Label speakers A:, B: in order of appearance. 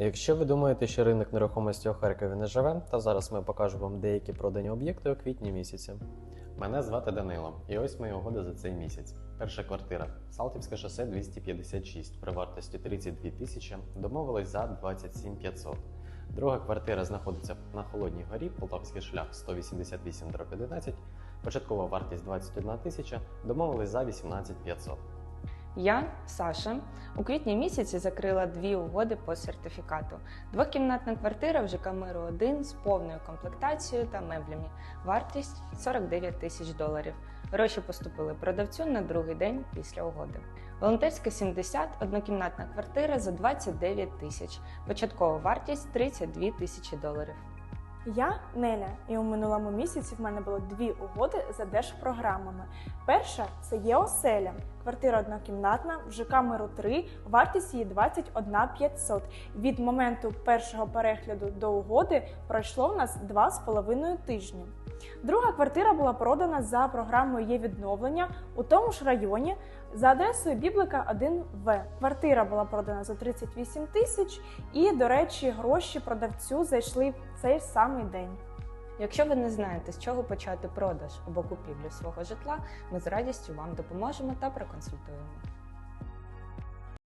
A: Якщо ви думаєте, що ринок нерухомості у Харкові не живе, то зараз ми покажемо вам деякі продані об'єкти у квітні місяці. Мене звати Данило, і ось мої угоди за цей місяць. Перша квартира Салтівське шосе 256 при вартості 32 тисячі, домовились за 27 500. Друга квартира знаходиться на Холодній горі, Полтавський шлях 188 11, початкова вартість 21 тисяча, домовились за 18 500.
B: Я, Саша, у квітні місяці закрила дві угоди по сертифікату. Двокімнатна квартира в ЖК Миру 1 з повною комплектацією та меблями. Вартість 49 тисяч доларів. Гроші поступили продавцю на другий день після угоди. Волонтерська 70, однокімнатна квартира за 29 тисяч. Початкова вартість 32 тисячі доларів.
C: Я Неля, і у минулому місяці в мене було дві угоди за держпрограмами. Перша це є оселя, квартира однокімнатна в ЖК Миру 3, вартість її 21 500. Від моменту першого перегляду до угоди пройшло в нас 2,5 тижні. Друга квартира була продана за програмою є відновлення у тому ж районі за адресою Біблика 1В. Квартира була продана за 38 тисяч, і, до речі, гроші продавцю зайшли в цей самий день.
B: Якщо ви не знаєте, з чого почати продаж або купівлю свого житла, ми з радістю вам допоможемо та проконсультуємо.